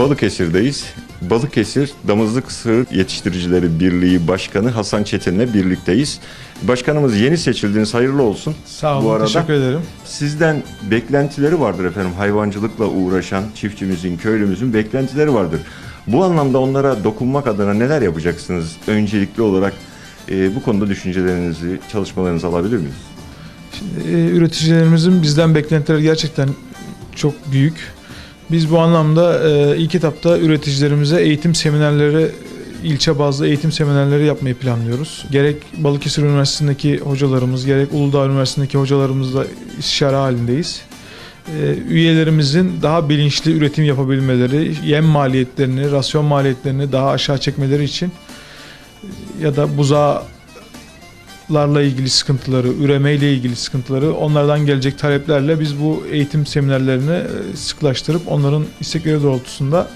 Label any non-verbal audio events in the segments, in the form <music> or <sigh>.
Balıkesir'deyiz. Balıkesir Damızlık Sığır Yetiştiricileri Birliği Başkanı Hasan Çetin'le birlikteyiz. Başkanımız yeni seçildiniz, hayırlı olsun. Sağ olun, Bu arada teşekkür ederim. sizden beklentileri vardır efendim. Hayvancılıkla uğraşan çiftçimizin, köylümüzün beklentileri vardır. Bu anlamda onlara dokunmak adına neler yapacaksınız? Öncelikli olarak e, bu konuda düşüncelerinizi, çalışmalarınızı alabilir miyiz? Şimdi, e, üreticilerimizin bizden beklentileri gerçekten çok büyük. Biz bu anlamda e, ilk etapta üreticilerimize eğitim seminerleri, ilçe bazlı eğitim seminerleri yapmayı planlıyoruz. Gerek Balıkesir Üniversitesi'ndeki hocalarımız, gerek Uludağ Üniversitesi'ndeki hocalarımızla istişare halindeyiz. E, Üyelerimizin daha bilinçli üretim yapabilmeleri, yem maliyetlerini, rasyon maliyetlerini daha aşağı çekmeleri için ya da buzağı larla ilgili sıkıntıları, üremeyle ilgili sıkıntıları, onlardan gelecek taleplerle biz bu eğitim seminerlerini e, sıklaştırıp onların istekleri doğrultusunda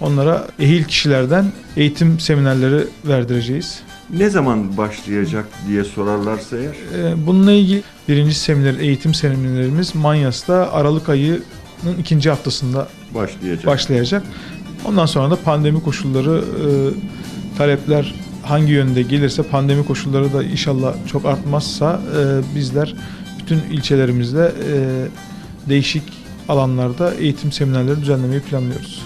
onlara ehil kişilerden eğitim seminerleri verdireceğiz. Ne zaman başlayacak diye sorarlarsa eğer E, Bununla ilgili birinci seminer, eğitim seminerlerimiz Manyas'ta Aralık ayının ikinci haftasında başlayacak. başlayacak. Ondan sonra da pandemi koşulları, e, talepler hangi yönde gelirse pandemi koşulları da inşallah çok artmazsa e, bizler bütün ilçelerimizde e, değişik alanlarda eğitim seminerleri düzenlemeyi planlıyoruz.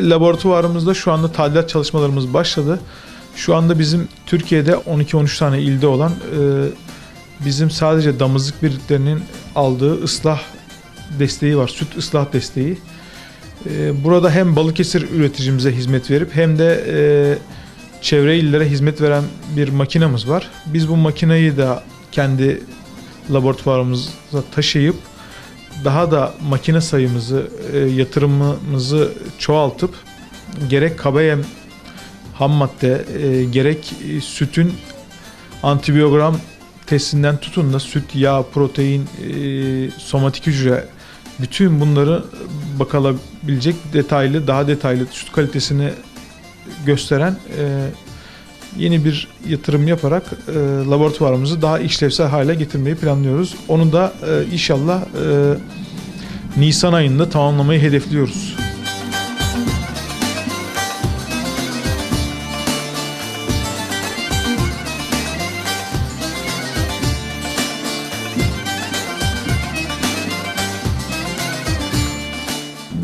Laboratuvarımızda şu anda tadilat çalışmalarımız başladı. Şu anda bizim Türkiye'de 12-13 tane ilde olan e, bizim sadece damızlık birliklerinin aldığı ıslah desteği var. Süt ıslah desteği. E, burada hem Balıkesir üreticimize hizmet verip hem de e, çevre illere hizmet veren bir makinamız var. Biz bu makinayı da kendi laboratuvarımıza taşıyıp daha da makine sayımızı, e, yatırımımızı çoğaltıp gerek yem ham madde, e, gerek e, sütün antibiyogram testinden tutun da süt, yağ, protein, e, somatik hücre bütün bunları bakılabilecek detaylı, daha detaylı süt kalitesini gösteren e, yeni bir yatırım yaparak e, laboratuvarımızı daha işlevsel hale getirmeyi planlıyoruz. Onu da e, inşallah e, Nisan ayında tamamlamayı hedefliyoruz.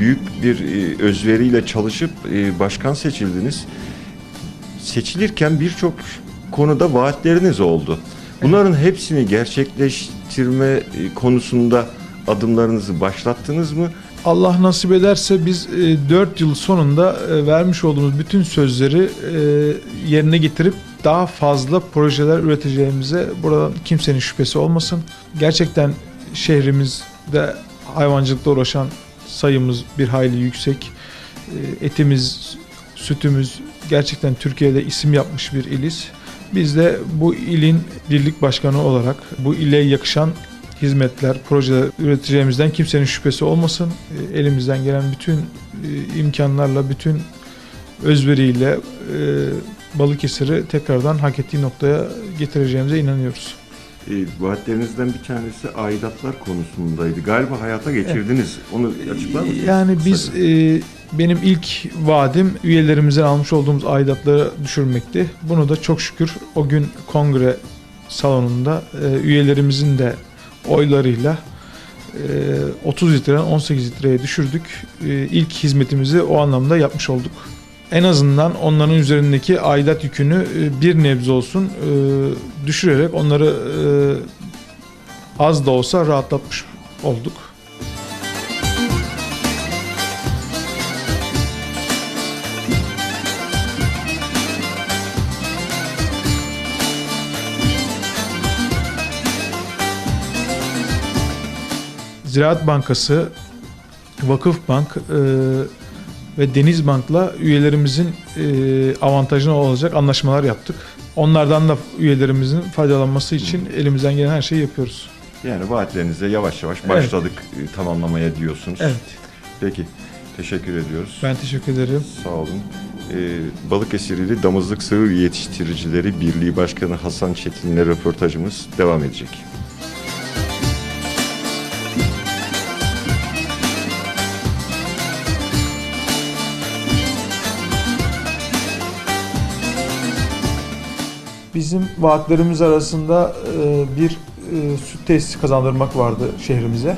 Büyük bir e, özveriyle çalışıp e, başkan seçildiniz. Seçilirken birçok konuda vaatleriniz oldu. Bunların hepsini gerçekleştirme e, konusunda adımlarınızı başlattınız mı? Allah nasip ederse biz 4 yıl sonunda e, vermiş olduğumuz bütün sözleri e, yerine getirip daha fazla projeler üreteceğimize buradan kimsenin şüphesi olmasın. Gerçekten şehrimizde hayvancılıkla uğraşan sayımız bir hayli yüksek. E, Etimiz, sütümüz gerçekten Türkiye'de isim yapmış bir iliz. Biz de bu ilin birlik başkanı olarak bu ile yakışan hizmetler, projeler üreteceğimizden kimsenin şüphesi olmasın. E, Elimizden gelen bütün e, imkanlarla, bütün özveriyle e, Balıkesir'i tekrardan hak ettiği noktaya getireceğimize inanıyoruz. E, vaatlerinizden bir tanesi aidatlar konusundaydı. Galiba hayata geçirdiniz. Onu açıklar mısınız? Yani biz Kısaca. e, benim ilk vaadim üyelerimizden almış olduğumuz aidatları düşürmekti. Bunu da çok şükür o gün kongre salonunda e, üyelerimizin de oylarıyla e, 30 litreden 18 litreye düşürdük. E, ilk hizmetimizi o anlamda yapmış olduk. En azından onların üzerindeki aidat yükünü e, bir nebze olsun e, düşürerek onları e, az da olsa rahatlatmış olduk. Ziraat Bankası, Vakıf Bank e, ve Deniz Bank'la üyelerimizin e, avantajına olacak anlaşmalar yaptık. Onlardan da üyelerimizin faydalanması için elimizden gelen her şeyi yapıyoruz. Yani vaatlerinize yavaş yavaş Evet. başladık e, tamamlamaya diyorsunuz. Evet, Peki. Teşekkür ediyoruz. ben teşekkür ederim. Sağ olun. e, Balıkesir ili Damızlık Sığır Yetiştiricileri Birliği Başkanı Hasan Çetin'le röportajımız devam edecek. Bizim vaatlerimiz arasında e, bir e, süt tesisi kazandırmak vardı şehrimize.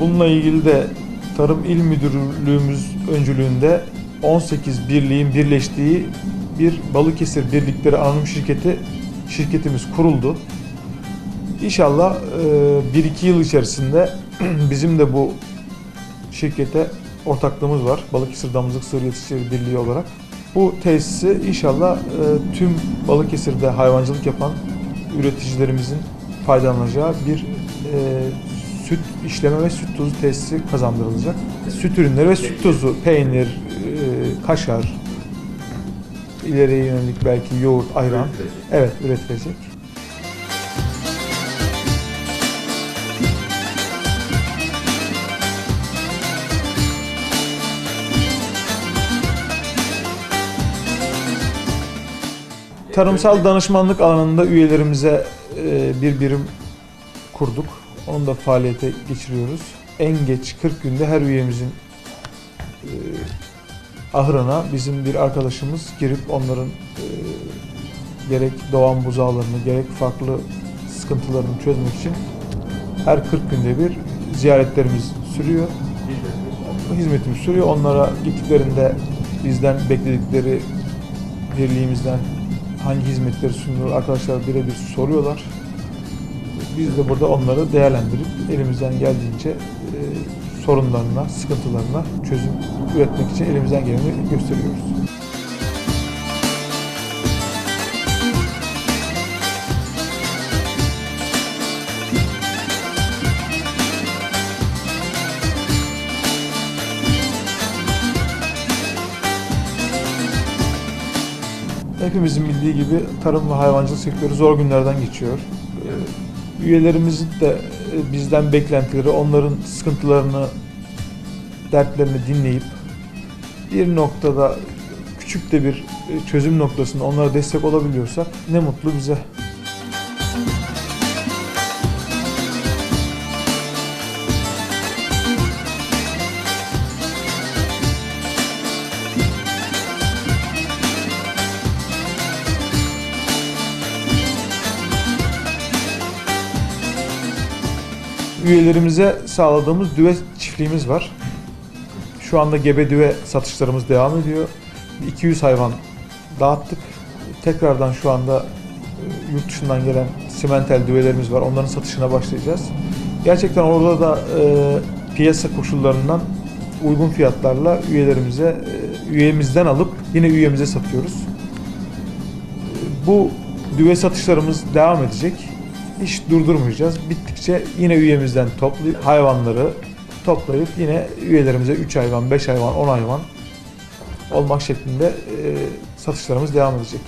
Bununla ilgili de Tarım İl Müdürlüğümüz öncülüğünde 18 birliğin birleştiği bir Balıkesir Birlikleri Anonim Şirketi şirketimiz kuruldu. İnşallah 1-2 yıl içerisinde <clears throat> bizim de bu şirkete ortaklığımız var. Balıkesir Damızlık Sığır Yetiştirici Birliği olarak. Bu tesisi inşallah e, tüm Balıkesir'de hayvancılık yapan üreticilerimizin faydalanacağı bir e, süt işleme ve süt tozu tesisi kazandırılacak. Süt ürünleri ve süt tozu, peynir, e, kaşar, ileriye yönelik belki yoğurt, ayran, evet üretilecek. Tarımsal danışmanlık alanında üyelerimize e, bir birim kurduk. Onu da faaliyete geçiriyoruz. En geç 40 günde her üyemizin e, ahırına bizim bir arkadaşımız girip onların e, gerek doğan buzağlarını gerek farklı sıkıntılarını çözmek için her 40 günde bir ziyaretlerimiz sürüyor. Hizmetimiz sürüyor. Onlara gittiklerinde bizden bekledikleri birliğimizden hangi hizmetleri sunulur arkadaşlar birebir soruyorlar. Biz de burada onları değerlendirip elimizden geldiğince e, sorunlarına, sıkıntılarına çözüm üretmek için elimizden geleni gösteriyoruz. Hepimizin bildiği gibi tarım ve hayvancılık sektörü zor günlerden geçiyor. Ee, Üyelerimizin de e, bizden beklentileri, onların sıkıntılarını, dertlerini dinleyip bir noktada küçük de bir e, çözüm noktasında onlara destek olabiliyorsak ne mutlu bize. Üyelerimize sağladığımız düve çiftliğimiz var. Şu anda gebe düve satışlarımız devam ediyor. 200 hayvan dağıttık. Tekrardan şu anda e, yurt dışından gelen simentel düvelerimiz var. Onların satışına başlayacağız. Gerçekten orada da e, piyasa koşullarından uygun fiyatlarla üyelerimize e, üyemizden alıp yine üyemize satıyoruz. Bu düve satışlarımız devam edecek. Hiç durdurmayacağız. Bittikçe yine üyemizden toplayıp hayvanları toplayıp yine üyelerimize 3 hayvan, 5 hayvan, 10 hayvan olmak şeklinde e, satışlarımız devam edecek.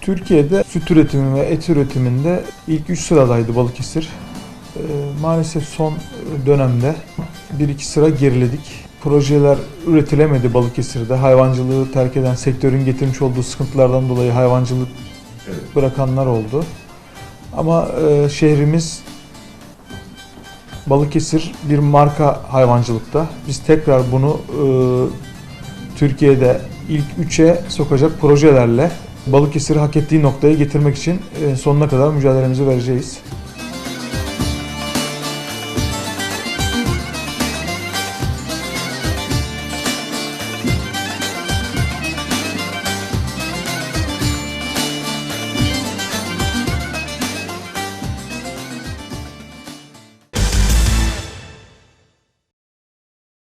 Türkiye'de süt üretimi ve et üretiminde ilk 3 sıradaydı Balıkesir. Ee, maalesef son dönemde 1-2 sıra geriledik. Projeler üretilemedi Balıkesir'de. Hayvancılığı terk eden sektörün getirmiş olduğu sıkıntılardan dolayı hayvancılık bırakanlar oldu. Ama e, şehrimiz Balıkesir bir marka hayvancılıkta. Biz tekrar bunu e, Türkiye'de ilk 3'e sokacak projelerle Balıkesir'i hak ettiği noktaya getirmek için e, sonuna kadar mücadelemizi vereceğiz.